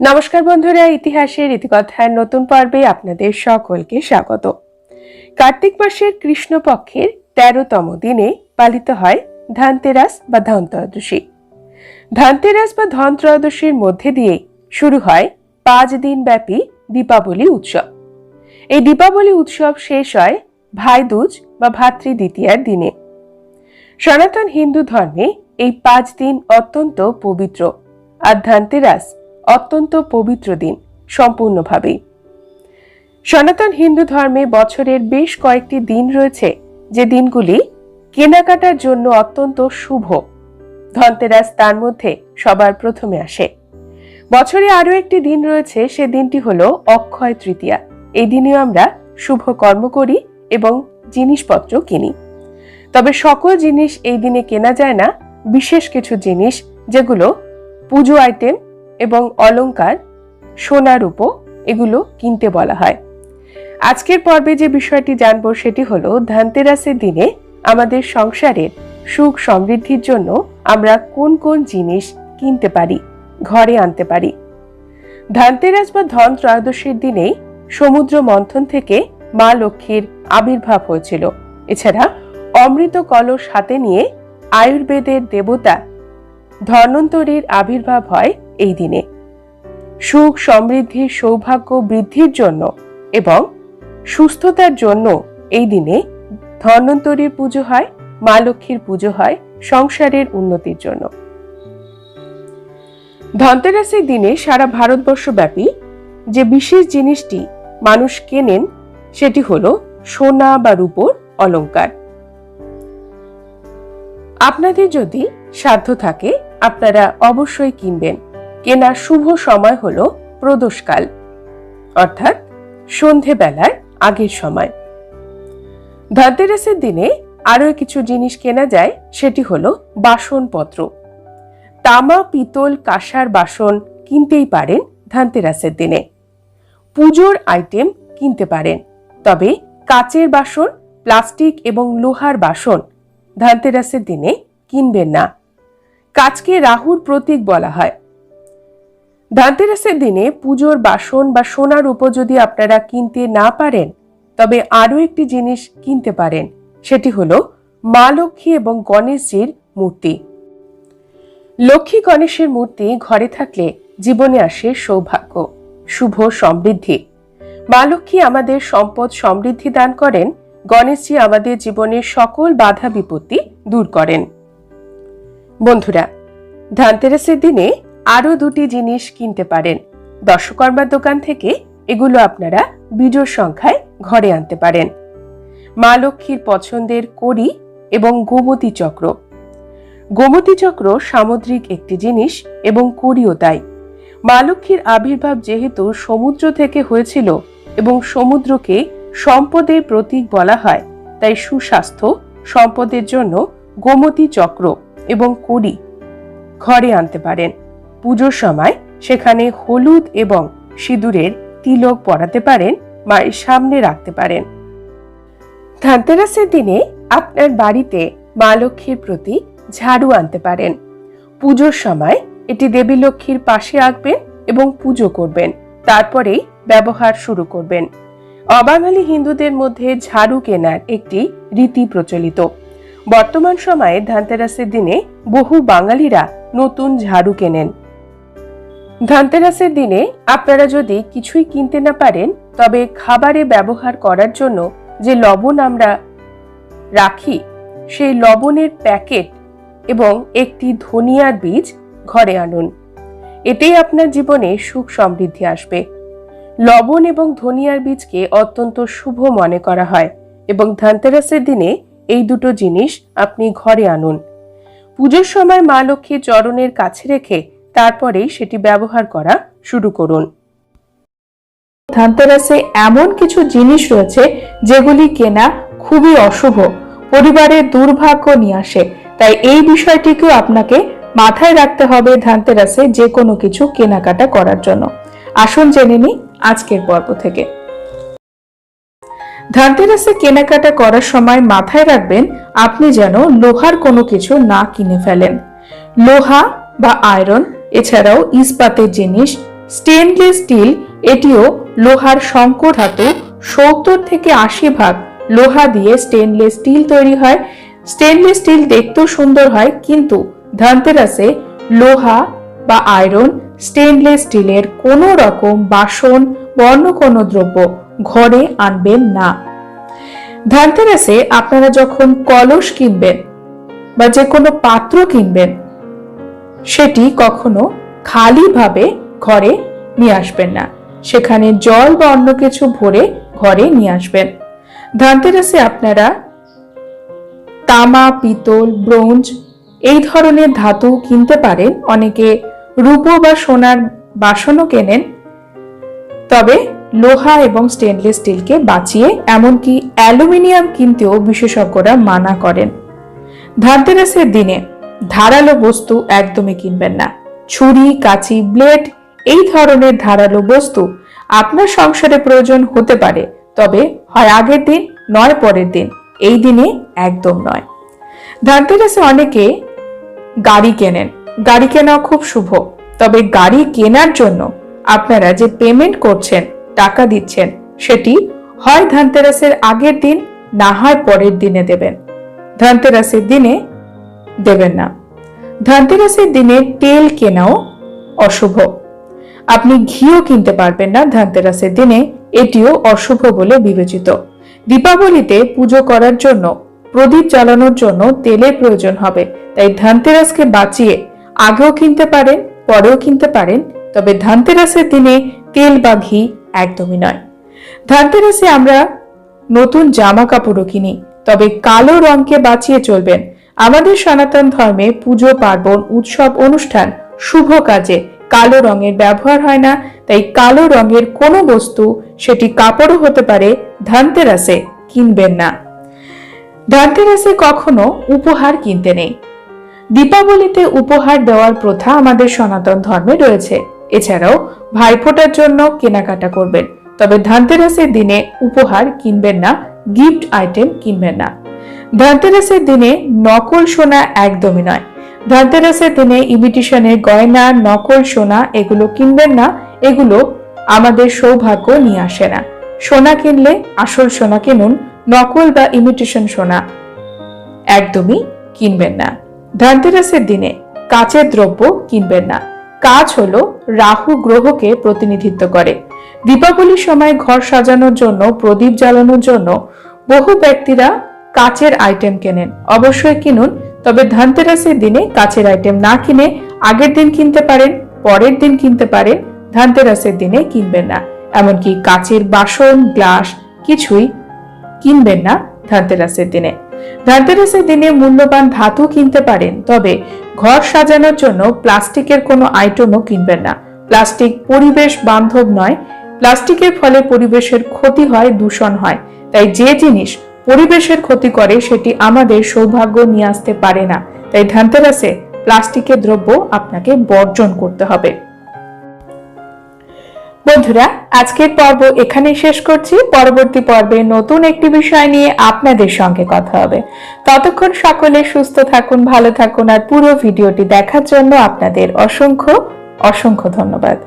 নমস্কার বন্ধুরা, ইতিহাসের ইতিকথার নতুন পর্বে আপনাদের সকলকে স্বাগত। কার্তিক মাসের কৃষ্ণপক্ষের তেরোতম দিনে পালিত হয় ধানতেরাস বা ধনত্রয়োদশী। ধানতেরাস বা ধনত্রয়োদশীর মধ্যে দিয়ে শুরু হয় পাঁচ দিন ব্যাপী দীপাবলি উৎসব। এই দীপাবলি উৎসব শেষ হয় ভাইদুজ বা ভাতৃ দ্বিতীয়ার দিনে। সনাতন হিন্দু ধর্মে এই পাঁচ দিন অত্যন্ত পবিত্র। আর ধানতেরাস অত্যন্ত পবিত্র দিন, সম্পূর্ণভাবেই। সনাতন হিন্দু ধর্মে বছরের বেশ কয়েকটি দিন রয়েছে, যে দিনগুলি কেনাকাটার জন্য অত্যন্ত শুভ। ধনতেরাস তার মধ্যে সবার প্রথমে আসে। বছরে আরও একটি দিন রয়েছে, সে দিনটি হল অক্ষয় তৃতীয়া। এই দিনেও আমরা শুভ কর্ম করি এবং জিনিসপত্র কিনি। তবে সকল জিনিস এই দিনে কেনা যায় না, বিশেষ কিছু জিনিস যেগুলো পুজো আইটেম এবং অলংকার সোনার উপো এগুলো কিনতে বলা হয়। আজকের পর্বে যে বিষয়টি জানব সেটি হলো ধানতেরাসের দিনে আমাদের সংসারের সুখ সমৃদ্ধির জন্য আমরা কোন কোন জিনিস কিনতে পারি, ঘরে আনতে পারি। ধানতেরাস বা ধন ত্রয়োদশীর দিনেই সমুদ্র মন্থন থেকে মা লক্ষ্মীর আবির্ভাব হয়েছিল। এছাড়া অমৃত কলস হাতে নিয়ে আয়ুর্বেদের দেবতা ধন্বন্তরীর আবির্ভাব হয় এই দিনে। সুখ সমৃদ্ধি সৌভাগ্য বৃদ্ধির জন্য এবং সুস্থতার জন্য এই দিনে ধন্বন্তরীর পুজো হয়, মা লক্ষ্মীর পুজো হয়, সংসারের উন্নতির জন্য। ধনতেরাসের দিনে সারা ভারতবর্ষব্যাপী যে বিশেষ জিনিসটি মানুষ কেনেন, সেটি হলো সোনা বা রূপোর অলংকার। আপনাদের যদি সাধ্য থাকে, আপনারা অবশ্যই কিনবেন। কেনার শুভ সময় হল প্রদোষকাল, অর্থাৎ সন্ধেবেলার আগের সময়। ধনতেরাসের দিনে আরও কিছু জিনিস কেনা যায়, সেটি হলো বাসনপত্র। তামা, পিতল, কাঁসার বাসন কিনতেই পারেন ধনতেরাসের দিনে। পুজোর আইটেম কিনতে পারেন, তবে কাচের বাসন, প্লাস্টিক এবং লোহার বাসন ধনতেরাসের দিনে কিনবেন না। কাচকে রাহুর প্রতীক বলা হয়। ধনতেরাসের দিনে পুজোর বাসন বা সোনার উপর যদি আপনারা কিনতে না পারেন, তবে আরও একটি জিনিস কিনতে পারেন। সেটি হলো মা লক্ষ্মী এবং গণেশজির মূর্তি। লক্ষ্মী গণেশের মূর্তি ঘরে থাকলে জীবনে আসে সৌভাগ্য, শুভ সমৃদ্ধি। মা লক্ষ্মী আমাদের সম্পদ সমৃদ্ধি দান করেন, গণেশজি আমাদের জীবনের সকল বাধা বিপত্তি দূর করেন। বন্ধুরা, ধানতেরাসের দিনে আরও দুটি জিনিস কিনতে পারেন। দর্শকর্মার দোকান থেকে এগুলো আপনারা বিজোর সংখ্যায় ঘরে আনতে পারেন। মা লক্ষ্মীর পছন্দের কড়ি এবং গোমতী চক্র। গোমতী চক্র সামুদ্রিক একটি জিনিস এবং কড়িও তাই। মা লক্ষ্মীর আবির্ভাব যেহেতু সমুদ্র থেকে হয়েছিল এবং সমুদ্রকে সম্পদের প্রতীক বলা হয়, তাই সুস্বাস্থ্য, সম্পদের জন্য গোমতী চক্র এবং কড়ি ঘরে আনতে পারেন। পুজোর সময় সেখানে হলুদ এবং সিঁদুরের তিলক পরাতে পারেন মায়ের সামনে রাখতে পারেন। ধানতেরাসের দিনে আপনার বাড়িতে মা লক্ষ্মীর প্রতি ঝাড়ু আনতে পারেন। পুজোর সময় এটি দেবী লক্ষ্মীর পাশে আঁকবেন এবং পুজো করবেন। তারপরেই ব্যবহার শুরু করবেন। অবাঙালি হিন্দুদের মধ্যে ঝাড়ু কেনার একটি রীতি প্রচলিত। বর্তমান সময়ে ধানতেরাসের দিনে বহু বাঙালিরা নতুন ঝাড়ু কেনেন। ধানতেরাসের দিনে আপনারা যদি কিছুই কিনতে না পারেন, তবে খাবারে ব্যবহার করার জন্য যে লবণ আমরা রাখি, সেই লবণের প্যাকেট এবং একটি ধনিয়ার বীজ ঘরে আনুন। এতেই আপনার জীবনে সুখ সমৃদ্ধি আসবে। লবণ এবং ধনিয়ার বীজকে অত্যন্ত শুভ মনে করা হয় এবং ধানতেরাসের দিনে এই দুটো জিনিস আপনি ঘরে আনুন। পুজোর সময় মা লক্ষ্মী চরণের কাছে রেখে তারপরেই সেটি ব্যবহার করা শুরু করুন। ধানতেরাসে এমন কিছু জিনিস রয়েছে যেগুলি কেনা খুবই অশুভ পরিবারের দুর্ভাগ্য নিয়ে আসে। তাই এই বিষয়টিকেও আপনাকে মাথায় রাখতে হবে ধানতেরাসে যে কোনো কিছু কেনাকাটা করার জন্য। আসুন জেনে নিই আজকের পর্ব থেকে। ধানতেরাসে কেনাকাটা করার সময় মাথায় রাখবেন, আপনি যেন লোহার কোনো কিছু না কিনে ফেলেন। লোহা বা আয়রন এছাড়াও ইস্পাতের জিনিস স্টেনলেস স্টিল এটিও লোহার সংকর ধাতু, সত্তর থেকে আশি ভাগ লোহা দিয়ে স্টেনলেস স্টিল তৈরি হয়। স্টেনলেস স্টিল দেখতেও সুন্দর হয়, কিন্তু ধনতেরাসে লোহা বা আয়রন স্টেনলেস স্টিলের কোনো রকম বাসন বা অন্য কোনো দ্রব্য ঘরে আনবেন না। ধনতেরাসে আপনারা যখন কলস কিনবেন বা যে কোনো পাত্র কিনবেন সেটি কখনো খালিভাবে ঘরে নিয়ে আসবেন না। সেখানে জল বা অন্য কিছু ভরে ঘরে নিয়ে আসবেন। ধানতেরাসে আপনারা তামা, পিতল, ব্রোঞ্জ এই ধরনের ধাতু কিনতে পারেন। অনেকে রূপো বা সোনার বাসনও কেনেন। তবে লোহা এবং স্টেনলেস স্টিলকে বাঁচিয়ে এমনকি অ্যালুমিনিয়াম কিনতেও বিশেষজ্ঞরা মানা করেন। ধানতেরাসের দিনে ধারালো বস্তু একদমই কিনবেন না। ছুরি, কাঁচি, ব্লেড, এই ধরনের ধারালো বস্তু আপনার সংসারে প্রয়োজন হতে পারে, তবে হয় আগের দিন, নয় পরের দিন, এই দিনে একদম নয়। ধানতেরাসে অনেকে গাড়ি কেনেন। গাড়ি কেনা খুব শুভ, তবে গাড়ি কেনার জন্য আপনারা যে পেমেন্ট করছেন, টাকা দিচ্ছেন, সেটি হয় ধনতেরাসের আগের দিন, না হয় পরের দিনে দেবেন। ধনতেরাসের দিনে দেবেন না। ধনতেরাসের দিনে তেল কেনাও অশুভ। আপনি ঘিও কিনতে পারবেন না ধনতেরাসের দিনে, এটিও অশুভ বলে বিবেচিত। দীপাবলিতে পুজো করার জন্য, প্রদীপ জ্বালানোর জন্য তেলের প্রয়োজন হবে। তাই ধনতেরাসকে বাঁচিয়ে আগেও কিনতে পারেন, পরেও কিনতে পারেন, তবে ধনতেরাসের দিনে তেল বা ঘি একদমই নয়। ধনতেরাসে আমরা নতুন জামা কাপড়ও কিনি, তবে কালো রঙকে বাঁচিয়ে চলবেন। আমাদের সনাতন ধর্মে পুজো, পার্বণ, উৎসব, অনুষ্ঠান শুভ কাজে। কালো রঙের ব্যবহার হয় না, তাই কালো রঙের কোনো বস্তু সেটি কাপড়ও হতে পারে, ধনতেরাসে কিনবেন না। ধনতেরাসে কখনো উপহার কিনতে নেই। দীপাবলিতে উপহার দেওয়ার প্রথা আমাদের সনাতন ধর্মে রয়েছে। এছাড়াও ভাইফোঁটার জন্য কেনাকাটা করবেন, তবে ধানতেরাসের দিনে উপহার কিনবেন না, গিফট আইটেম কিনবেন না। ধনতেরাসের দিনে নকল সোনা একদমই নয়। ধনতেরাসের দিনে ইমিটেশনের গয়না, নকল সোনা এগুলো কিনবেন না, এগুলো আমাদের সৌভাগ্য নিয়ে আসে না। সোনা কিনলে আসল সোনা কিনুন, নকল বা ইমিটেশন সোনা একদমই কিনবেন না। ধনতেরাসের দিনে কাচের দ্রব্য কিনবেন না। কাজ হলো রাহু গ্রহকে প্রতিনিধিত্ব করে। দীপাবলির সময় ঘর সাজানোর জন্য, প্রদীপ জ্বালানোর জন্য বহু ব্যক্তিরা কাচের আইটেম কেনেন। অবশ্যই কিনুন, তবে ধনতেরাসের দিনে কাচের আইটেম না কিনে আগের দিন কিনতে পারেন, পরের দিন কিনতে পারেন, ধনতেরাসের দিনে কিনবেন না। এমনকি কাচের বাসন, গ্লাস কিছুই কিনবেন না ধনতেরাসের দিনে। ধনতেরাসের দিনে মূল্যবান ধাতু কিনতে পারেন, তবে ঘর সাজানোর জন্য প্লাস্টিকের কোনো আইটেমও কিনবেন না। প্লাস্টিক পরিবেশ বান্ধব নয়, প্লাস্টিকের ফলে পরিবেশের ক্ষতি হয়, দূষণ হয়। তাই যে জিনিস পরিবেশের ক্ষতি করে সেটি আমাদের সৌভাগ্য নিয়ে আসতে পারে না। তাই ধনতেরাসে প্লাস্টিকের দ্রব্য আপনাকে বর্জন করতে হবে। বন্ধুরা, আজকের পর্ব এখানেই শেষ করছি। পরবর্তী পর্বে নতুন একটি বিষয় নিয়ে আপনাদের সঙ্গে কথা হবে। ততক্ষণ সকলে সুস্থ থাকুন, ভালো থাকুন, আর পুরো ভিডিওটি দেখার জন্য আপনাদের অসংখ্য অসংখ্য ধন্যবাদ।